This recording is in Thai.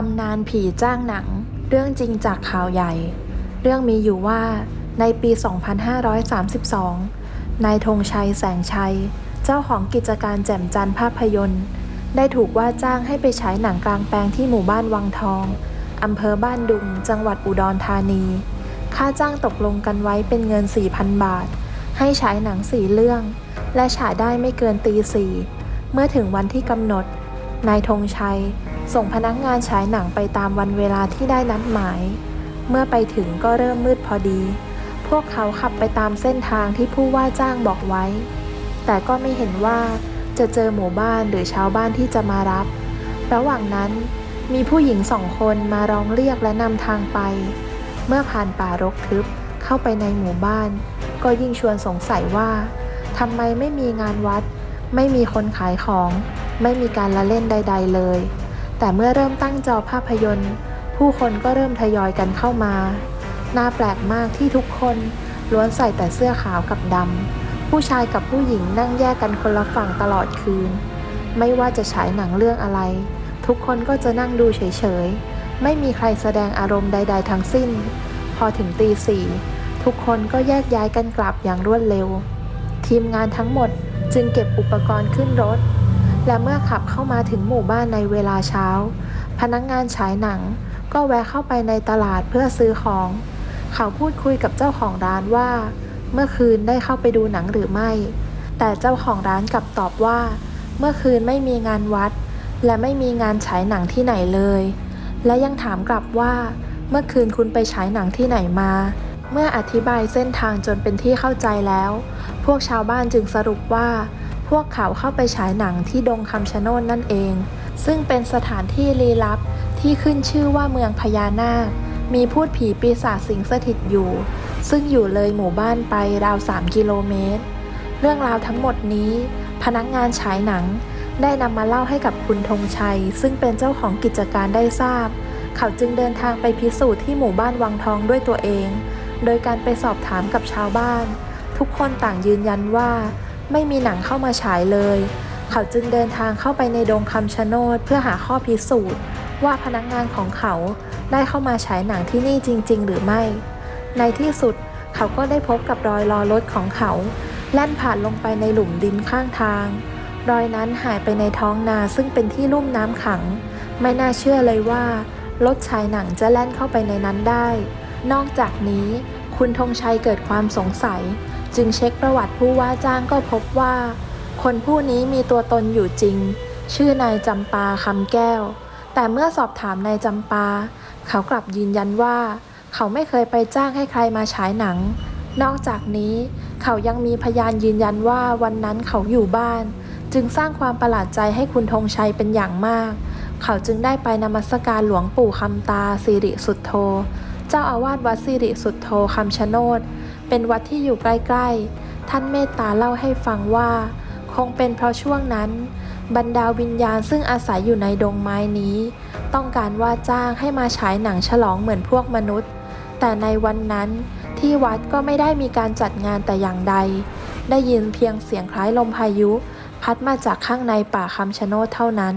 ตำนานผีจ้างหนัง เรื่องจริงจากข่าวใหญ่ เรื่องมีอยู่ว่าในปี 2532 นายธงชัยแสงชัย เจ้าของกิจการแจ่มจันทร์ภาพยนตร์ ได้ถูกว่าจ้างให้ไปฉายหนังกลางแปลงที่หมู่บ้านวังทอง อำเภอบ้านดุง จังหวัดอุดรธานี ค่าจ้างตกลงกันไว้เป็นเงิน 4,000 บาท ให้ฉายหนังสี่เรื่อง และฉายได้ไม่เกินตีสี่ เมื่อถึงวันที่กำหนด นายธงชัย ส่งพนักงานฉายหนังไปตามวันเวลาที่ได้นัดหมาย เมื่อไปถึงก็เริ่มมืดพอดี พวกเขาขับไปตามเส้นทางที่ผู้ว่าจ้างบอกไว้ แต่ก็ไม่เห็นว่าจะเจอหมู่บ้านหรือชาวบ้านที่จะมารับ ระหว่างนั้นมีผู้หญิงสองคนมาร้องเรียกและนำทางไป เมื่อผ่านป่ารกทึบเข้าไปในหมู่บ้าน ก็ยิ่งชวนสงสัยว่าทำไมไม่มีงานวัด ไม่มีคนขายของ ไม่มีการละเล่นใด ๆ เลย แต่เมื่อเริ่มตั้งจอภาพยนตร์ ผู้คนก็เริ่มทยอยกันเข้ามา น่าแปลกมากที่ทุกคนล้วนใส่แต่เสื้อขาวกับดำ ผู้ชายกับผู้หญิงนั่งแยกกันคนละฝั่งตลอดคืน ไม่ว่าจะฉายหนังเรื่องอะไร ทุกคนก็จะนั่งดูเฉยๆ ไม่มีใครแสดงอารมณ์ใด ๆ ทั้งสิ้น พอถึงตีสี่ทุกคนก็แยกย้ายกันกลับอย่างรวดเร็ว ทีมงานทั้งหมดจึงเก็บอุปกรณ์ขึ้นรถ และเมื่อขับเข้ามาถึงหมู่บ้านในเวลาเช้า พนักงงานฉายหนัง ก็แวะเข้าไปในตลาดเพื่อซื้อของ เขาพูดคุยกับเจ้าของร้านว่า เมื่อคืนได้เข้าไปดูหนังหรือไม่ แต่เจ้าของร้านกลับตอบว่า เมื่อคืนไม่มีงานวัด และไม่มีงานฉายหนังที่ไหนเลย และยังถามกลับว่า เมื่อคืนคุณไปฉายหนังที่ไหนมา เมื่ออธิบายเส้นทางจนเป็นที่เข้าใจแล้ว พวกชาวบ้านจึงสรุปว่า พวกเขาเข้าไปฉายหนังที่ดงคำชะโนดนั่นเอง ซึ่งเป็นสถานที่ลี้ลับที่ขึ้นชื่อว่าเมืองพญานาค มีพูดผีปีศาจสิงสถิตอยู่ ซึ่งอยู่เลยหมู่บ้านไปราว 3 กิโลเมตร เรื่องราวทั้งหมดนี้ พนักงานฉายหนัง ได้นำมาเล่าให้กับคุณธงชัย ซึ่งเป็นเจ้าของกิจการได้ทราบ เขาจึงเดินทางไปพิสูจน์ที่หมู่บ้านวังทองด้วยตัวเอง โดยการไปสอบถามกับชาวบ้าน ทุกคนต่างยืนยันว่า ไม่มีหนังเข้ามาฉายเลย เขาจึงเดินทางเข้าไปในดงคำชะโนดเพื่อหาข้อพิสูจน์ ว่าพนักงานของเขาได้เข้ามาฉายหนังที่นี่จริง ๆ หรือไม่ ในที่สุดเขาก็ได้พบกับรอยล้อรถของเขา แล่นผ่านลงไปในหลุมดินข้างทาง รอยนั้นหายไปในท้องนาซึ่งเป็นที่ลุ่มน้ำขัง ไม่น่าเชื่อเลยว่ารถฉายหนังจะแล่นเข้าไปในนั้นได้ นอกจากนี้คุณธงชัยเกิดความสงสัย จึงเช็คประวัติผู้ว่าจ้างก็พบว่า คนผู้นี้มีตัวตนอยู่จริง ชื่อนายจำปาคำแก้ว แต่เมื่อสอบถามนายจำปา เขากลับยืนยันว่า เขาไม่เคยไปจ้างให้ใครมาฉายหนัง นอกจากนี้ เขายังมีพยานยืนยันว่าวันนั้นเขาอยู่บ้าน จึงสร้างความประหลาดใจให้คุณธงชัยเป็นอย่างมาก เขาจึงได้ไปนมัสการหลวงปู่คำตาสิริสุทโธ เจ้าอาวาสวัดสิริสุทโธคำชะโนดเป็นวัดที่อยู่ใกล้ๆ ท่านเมตตาเล่าให้ฟังว่า คงเป็นเพราะช่วงนั้น บรรดาวิญญาณซึ่งอาศัยอยู่ในดงไม้นี้ ต้องการว่าจ้างให้มาฉายหนังฉลองเหมือนพวกมนุษย์ แต่ในวันนั้นที่วัดก็ไม่ได้มีการจัดงานแต่อย่างใด ได้ยินเพียงเสียงคล้ายลมพายุ พัดมาจากข้างในป่าคำชะโนดเท่านั้น